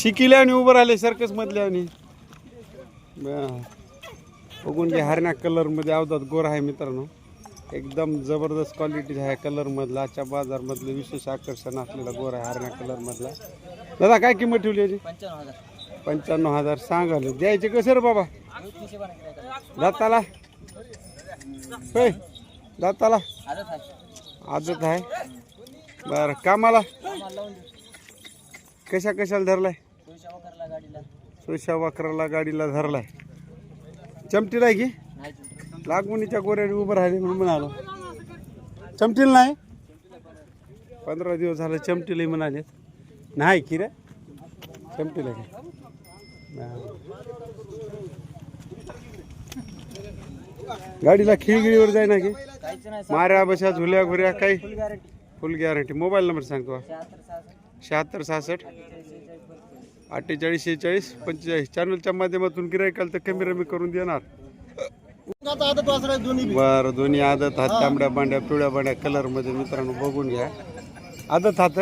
शिकिले आणि उभं राहिले सर्कस मधल्या आणि बघून घे हरण्या कलरमध्ये आवतात गोर आहे मित्रांनो. एकदम जबरदस्त क्वालिटी आहे कलर मधला आजच्या बाजार मधलं विशेष आकर्षण असलेला गोर आहे हरण्या कलर मधला. दादा काय किंमत ठेवली याची? पंच्याण्णव हजार. सांगाल द्यायचे कसे रे बाबा? दाताला. होय. दाताला. आजच आहे. बरं कामाला. कशा कशाला धरलाय? सुशा वाकराला गाडीला धरलाय. चमटीला आहे की? नाही तुमचं. लागवणीच्या गोऱ्याने उभं राहिले म्हणून म्हणालो. चमटील नाही? पंधरा दिवस झालं चमटीला म्हणाले नाही की रे? चमटीला की नाही. गाडीला खिळगिळीवर जाय ना की माऱ्या बशा झुल्या घुऱ्या काही? फुल गॅरंटी मोबाईल नंबर सांगतो शहात्तर सहासष्ट अठ्ठेचाळीस शेहेचाळीस पंचेचाळीस. चॅनलच्या माध्यमातून गिरायकाल तर कमी रमी करून देणार. बरं दोन्ही आदत हात तांबड्या बांड्या पिवळ्या बांड्या कलरमध्ये मित्रांनो बघून घ्या. आदत हात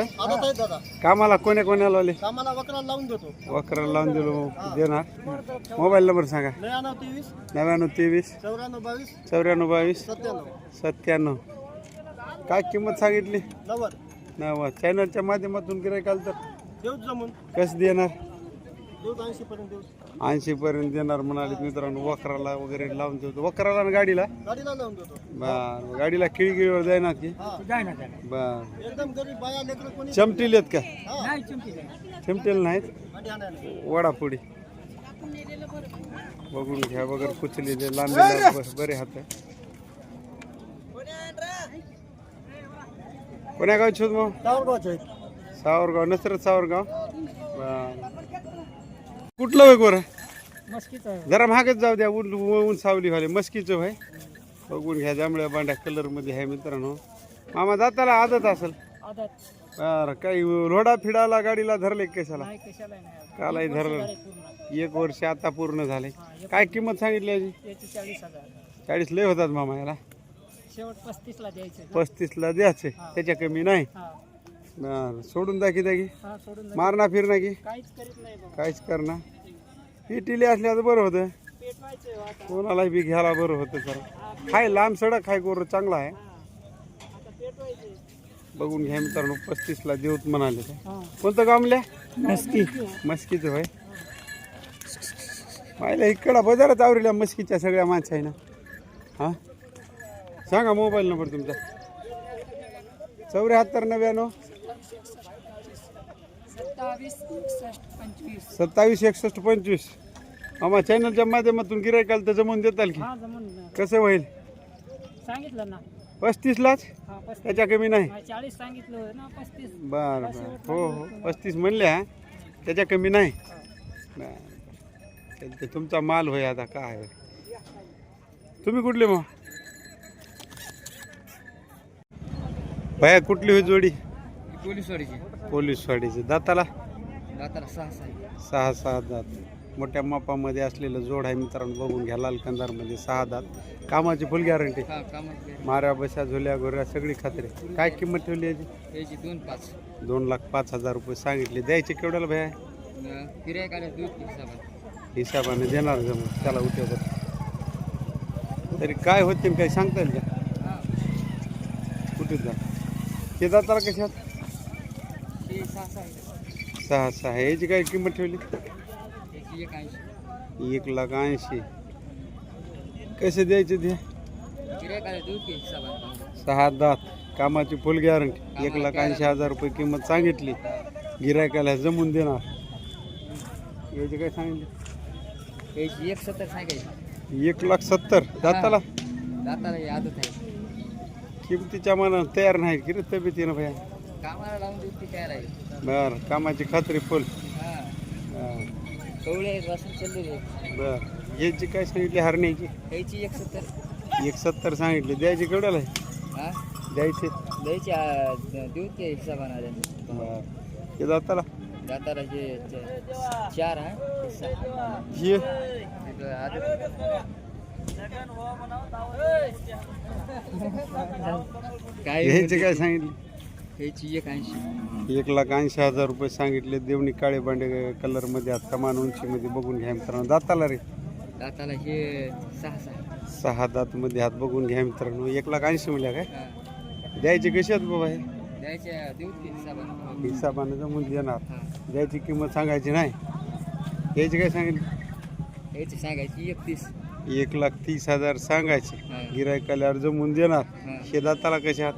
कामाला कोण्या कोण्याला आले कामाला वकराला लावून देतो. वक्राला लावून दिलो देणार. मोबाईल नंबर सांगा. नव्याण्णव तेवीस नव्याण्णव तेवीस चौऱ्याण्णव बावीस चौऱ्याण्णव बावीस सत्त्याण्णव. सत्त्याण्णव. काय किंमत सांगितली? नव्वद नव चॅनलच्या माध्यमातून गिरायकाल तर? देऊच जमून कसं देणार? देऊच ऐंशी पर्यंत देऊच. ऐंशी पर्यंत देणार म्हणाले मित्रांनो वक्राला वगैरे लावून देतो वक्राला आणि गाडीला? गाडीला लावून देतो. बर गाडीला किळगिळीवर जाय ना की? हा. जाय ना बर. एकदम गरीब बाया लेकर कोणी चमटील आहेत का? नाही चिमटी नाही. चिमटेल नाहीत? गाडी आणायला वडापुडी. बघून घ्या वगैरे कुचलेले लांबलेले ब- बरे हात कोण्या गाव शोध मग सावरगावचे आहेत सावरगाव नसरत सावरगाव? बर. कुठलं वय गोर मस्कीचं आहे. जरा महागच जाऊ द्या ऊन ऊन सावली व्हाले मस्कीचं व्हाय बघून घ्या जांभळ्या बांड्या कलरमध्ये आहे मित्रांनो. मामा जाताला आदत असेल? आदत. बर काही रोडा फिडाला गाडीला धरले का कशाला? नाही कशाला नाही कालाही धरलं एक वर्ष आता पूर्ण झाले. काय किंमत सांगितली याची? चाळीस हजार. चाळीस लय होतात मामा याला. शेवट पस्तीसला द्यायचं. पस्तीसला द्यायचे. त्याच्या कमी नाही. हा. बरं, सोडून दाखी दाखी हा सोडून दे. मारणा फिरणा की. काहीच करीत नाही बाबा. काहीच करणार. पिटीले असल्याचं बरं होतं. पेटवायचं आता. कोणालाही बी घ्यायला बरं होतं सर. हाय लांब सडक हाय गोर चांगला आहे. आता पेटवायचं. बघून घ्या मित्रांनो पस्तीसला देऊत म्हणाले ते. हा. कोणतं गामल्या मस्की. मस्कीचं होय. पाहिलं इकडं बाजारात आवरेल्या मस्कीच्या सगळ्या माणसं आहे ना. हां? सांगा मोबाईल नंबर तुमचा. चौऱ्याहत्तर नव्याण्णव. सत्तावीस एकसष्ट पंचवीस. आम्हा चॅनलच्या माध्यमातून गिरायकाल तर जमवून देताल की? हा जमून कसं होईल? सांगितलं ना. पस्तीसलाच हा पस्तीस. त्याच्या कमी नाही. हा, चाळीस सांगितलं होतं ना पस्तीस. बरं बरं. हो हो. पस्तीस म्हणले हा? त्याच्या कमी नाही. बरं. तुमचा माल होय आता काय. तुम्ही कुठले मग? भया कुठली होई जोडी? पोलीसवाडीची. पोलीस वाडीची दाताला? दाताला सहा सहा. सहा सहा दात. मोठ्या मापामध्ये असलेलं जोड आहे मित्रांनो बघून घ्या लाल कंदारमध्ये सहा दात. कामाची फुल गॅरंटी हा कामात माऱ्या बशा झोल्या घोऱ्या सगळी खात्री. काय किंमत ठेवली याची? दोन पाच. दोन लाख पाच हजार रुपये सांगितले. द्यायचे केवढ्याला भया? गिरायक आल्या दूध हिसाबात हिसाबाने. देणार जमून. त्याला उद्योगात तरी काय होते काही सांगता येईल का? कुठे जा? ते जाताला कशात? हे सहा सहा याची काय किंमत ठेवली? एक लाख ऐंशी. कसे द्यायचे हिसाबात सहा दात. कामाची फुल गॅरंटी एक लाख ऐंशी हजार रुपये किंमत सांगितली. गिरायकाला जमून देणार. याची काय सांगितली? एक सत्तर सांगायची. एक लाख सत्तर. दाताला? दाताला ही आहे. किमतीच्या मनात तयार नाही की रे तब्येतीनं भया कामाला लावून राहील? बर कामाची खात्री फुल. हा. बर कवळे वासून चाललेले बर. याची काय सांगितली हरण्याची याची एक सत्तर. एक सत्तर सांगितली. द्यायची केवढ्याला आहे? हा? द्यायची. द्यायची आ, देऊ ते हिसाबानं आल्या बर. हे दाताला जे च- चार सहा. हे? आदत काय ह्याची काय सांगितली? ह्याची एक ऐंशी. एक लाख ऐंशी हजार रुपये सांगितले. देवणी काळे बांडे कलरमध्ये आहेत समान उंचीमध्ये बघून घ्या मित्रांनो. दाताला रे. दाताला हे सहा सहा. सहा दातमध्ये हात बघून घ्या मित्रांनो. एक लाख ऐंशी मिळ्या काय? हा. द्यायचे कसे आहेत बाबा हे? द्यायच्या देऊ तीन साबण हिसाबाने जमून देणार. हा. द्यायची किंमत सांगायची नाही. याची काय सांगितली? ह्याची सांगायची एकतीस. एक लाख तीस हजार सांगायचे. गिरायकाल्यावर जमून देणार. हा. हे दाताला आहात?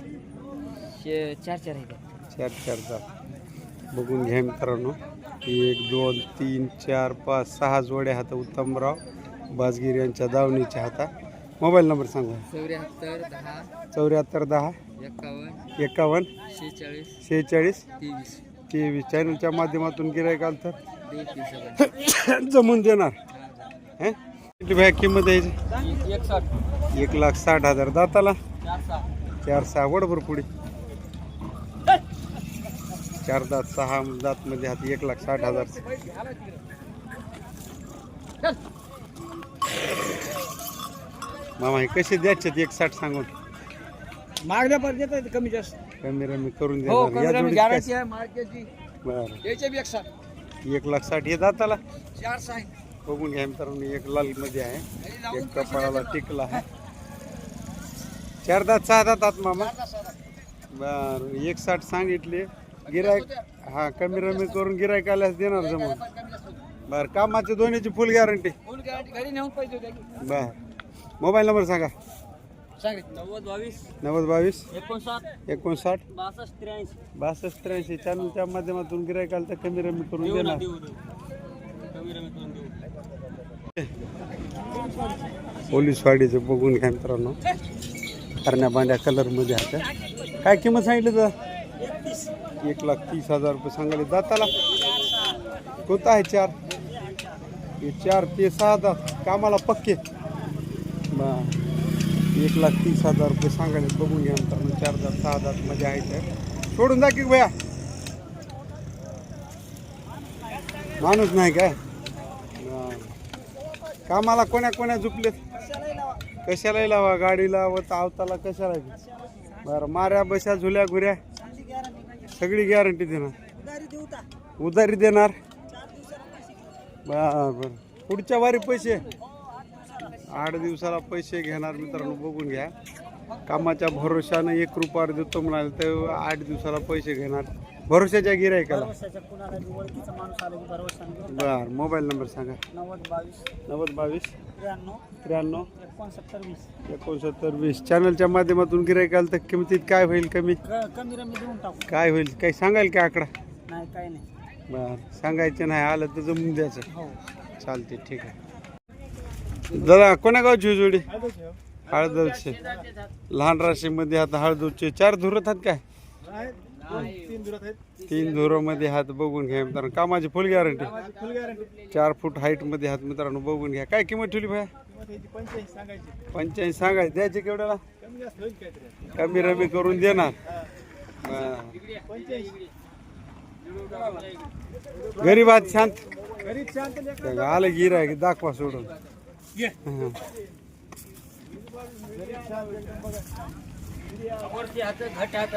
शे चार चार आहे का चार चार दात. बघून घ्या मित्रांनो. एक दोन तीन चार पाच सहा जोड्या हात उत्तमराव बाजगिरी यांच्या दावणीच्या हाता मोबाईल नंबर सांगा. चौऱ्याहत्तर दहा चौऱ्याहत्तर दहा एकावन्न एकावन्न शेहेचाळीस शेहेचाळीस तेवीस. तेवीस. चॅनलच्या माध्यमातून गिरायक आलं देऊ तीन साबण तर जमून देणार. हे? किती भया किंमत एक लाख साठ हजार दाताला. चार सहा. वडभर पुढे. चार दात सहा दात मध्ये हात एक लाख साठ हजार. मामा हे कसे द्यायचे एक साठ सांगून? मागण्या पर्यंत कमी जास्त. कमी रमी करून हो देणार. या कमी जोडीत गॅरंटी काय- आहे मार्केटची बरं. याचे बी एक लाख साठ हे दाताला? चार सहा. बघून घ्या मित्रांनो एक लाल मध्ये आहे. एक कपाळाला. टिकला आहे. चार दात सहा दातात मामा. बर एक साठ सांगितले. गिरायक हा कमी रमी करून गिरायक आल्यास देणार जमून. बर कामाची दोन्हीची फुल गॅरंटी. बर. मोबाईल नंबर सांगा. नव्वद बावीस. नव्वद बावीस. एकोणसाठ. एकोणसाठ. बासष्ट त्र्याऐंशी. बासष्ट त्र्याऐंशी. चॅनलच्या माध्यमातून गिरायक आलं तर कमी रमी करून देणार कमी रमी करून देऊ पोलीस वाडीचे बघून घ्या मित्रांनो. करण्या बांध्या कलरमध्ये आहे काय किंमत सांगितली तर? एक लाख तीस हजार रुपये सांगायला दाताला कोणता आहे चार. हे चार ते सहा दात कामाला पक्के. बा एक लाख तीस हजार रुपये सांगायला बघून घ्या मित्रांनो. चार दात सहा दात मध्ये आहे त्या सोडून जा की भया. माणूस नाही काय? कामाला कोण्या कोण्या झुपलेत कशाला लावा गाडीला व तावताला कशाला बी. बरं माऱ्या बशा झुल्या घुऱ्या. सगळी गॅरंटी देणार. उधारी देणार. बर. बर पुढच्या वारी पैसे. आठ दिवसाला पैसे घेणार मित्रांनो बघून घ्या. कामाच्या भरोशानं एक रुपयावर देतो म्हणाल तर आठ दिवसाला पैसे घेणार. भरोशाच्या गिरायकाला ओळखीचा माणूस आला की भरवसा बर मोबाईल नंबर सांगा. नव्वद बावीस. नव्वद बावीस. त्र्याण्णव. त्र्याण्णव. एकोणसत्तर वीस. एकोणसत्तर वीस. चॅनलच्या माध्यमातून गिरायकाल तर किमतीत काय होईल कमी? कमी रमी देऊन टाकू. काय होईल? काही सांगाल का आकडा? नाही काय नाही. बर सांगायचं नाही. आलं तर जमून द्यायचं. हो. चालते ठीक आहे. दादा कोण्या गावची जोडी? हळदवचे लहान राशीमध्ये हात हळदूचे चार धुरत आहेत काय? तीन धुरामध्ये हात बघून घ्या मित्रांनो. कामाची फुल गॅरंटी चार फूट हाईटमध्ये हात मित्रांनो बघून घ्या. काय किंमत ठेवली भाया? पंच्याऐंशी सांगायचे. द्यायचे केवढ्याला कमी रमी करून देणार. गरीब आहात शांत. आलं गिर आहे दाखवा सोडून. वरती हात घट हात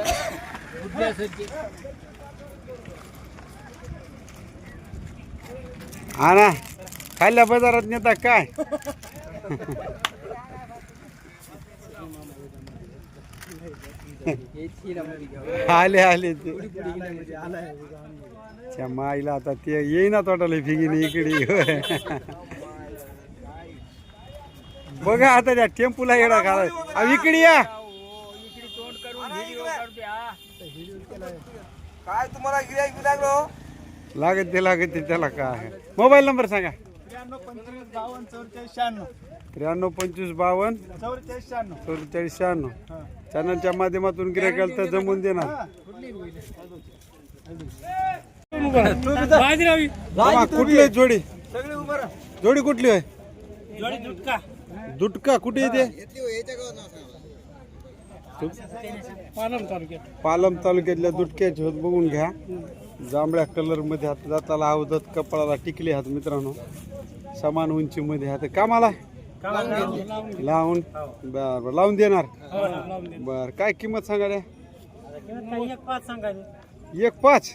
उठल्यासारखी हा ना. खाल्ल्या बाजारात नेता काय? आले आले ते. त्या माईला आता ते येईना तोटाला फिगीने इकडे. बघा आता त्या टेम्पूला येडा घाला. इकडे या. काय तुम्हाला गिरायक लागलो लागत ते लागत ते त्याला काय मोबाईल नंबर सांगा. त्र्याण्णव पंचवीस बावन्न चौवेचाळीस शहाण्णव. त्र्याण्णव पंचवीस बावन्न चौवेचाळीस शहाण्णव. चौवेचाळीस शहाण्णव. चॅनलच्या माध्यमातून गिरायकाल तर जमून देणार. मामा, कुठली आहे जोडी? सगळे उभं जोडी कुठली आहे? जोडी दुटका. दुटका कुठे येते? पालम तालुक्यात पालम तालुक्यातल्या दुटक्याचे होत बघून घ्या. जांभळ्या कलरमध्ये हात जाताला अवधत कपाळाला टिकले हात मित्रांनो. समान उंची मध्ये हात. कामाला? लावून. बर बर लावून देणार. बर काय किंमत सांगा रे? एक पाच? सांगायला एक पाच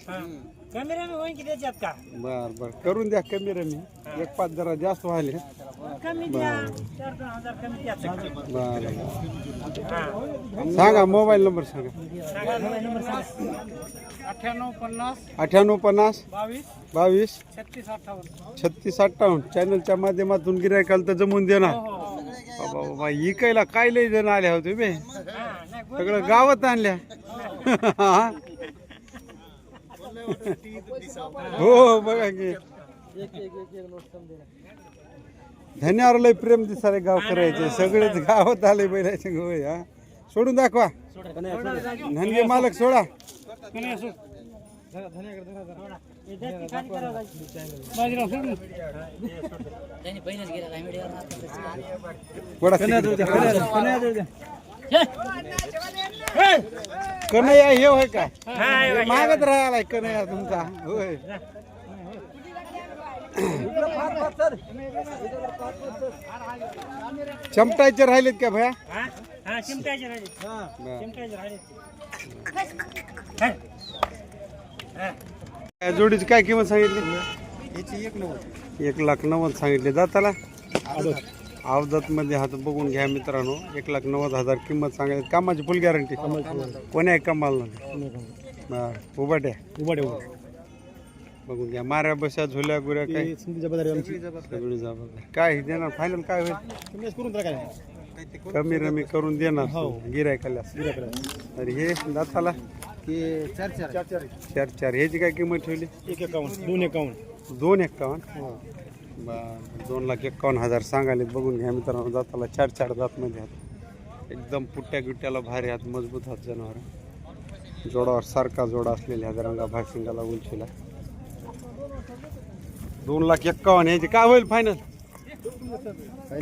कॅमेरा होईन की त्याच्यात का बर बर. करून द्या कमी रमी. एक पाच जरा जास्त व्हायले. कमी द्या. चार दोन हजार कमी द्या. बर. सांगा मोबाईल नंबर सांगा. अठ्ठ्याण्णव पन्नास अठ्ठ्याण्णव पन्नास बावीस बावीस छत्तीस अठ्ठावन्न. छत्तीस अठ्ठावन्न चॅनलच्या माध्यमातून गिरायकाला तर जमून देणार. बाबा बाबा इकायला काय लय जण आल्या होते बे सगळं गावात आणल्या. हो बघा की. धन्यावर लय प्रेम दिसारे गाव करायचे सगळेच गावात आले बैलाचे गोय हा सोडून दाखवा. धनगे मालक सोडा. कन्हैया हे होय काय हे मागत राहिलाय कन्हैया तुमचा. होय. चमटायचे राहिलेत का भया? हा चिमटायचे राहिले. चिमटायचे राहिले. या जोडीची काय किंमत सांगितली? एक लाख नव्वद सांगितले जाताला. अवधत मध्ये हात बघून घ्या मित्रांनो. एक लाख नव्वद हजार किंमत सांगायची. कामाची फुल गॅरंटी कोण्या कमाल उभाट्या बघून घ्या. माऱ्या बशा झोल्या गुऱ्या काय? सगळी जबाबदारी काय देणार? फायनल काय होईल? कमी रमी करून देणार गिरायकाला तर हे दाताला? चार चार. चार चार. ह्याची काय किंमत ठेवली? एक एकावन्न. दोन एकावन्न. दोन एक्कावन्न बर दोन लाख एक्कावन्न हजार सांगायले बघून घ्या मित्रांनो दाताला चार चार दातमध्ये आहेत. एकदम पुट्ट्या गुट्ट्याला भारी हात मजबूत हात जनावर. जोडावर सारखा जोडा असलेल्या ह्या रंगा भाशिंगाला उंचीला. दोन लाख एक्कावन्न ह्याची काय होईल फायनल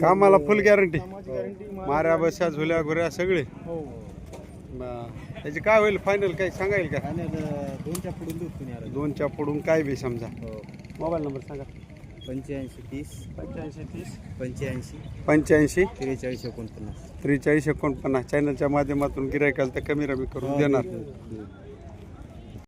कामाला फुल गॅरंटी माऱ्या बशा झुल्या घुऱ्या सगळे. बर. त्याची काय होईल? फायनल काही सांगाईल का? दोनच्या पुढून दूध कुणी दोनच्या पुढून काय बी समजा. मोबाईल नंबर सांगा. पंच्याऐंशी तीस. पंच्याऐंशी तीस. पंच्याऐंशी. पंच्याऐंशी. त्रेचाळीस एकोणपन्नास. त्रेचाळीस एकोणपन्नास. चॅनलच्या माध्यमातून गिरायकाला तर कमी रमी करून देणार.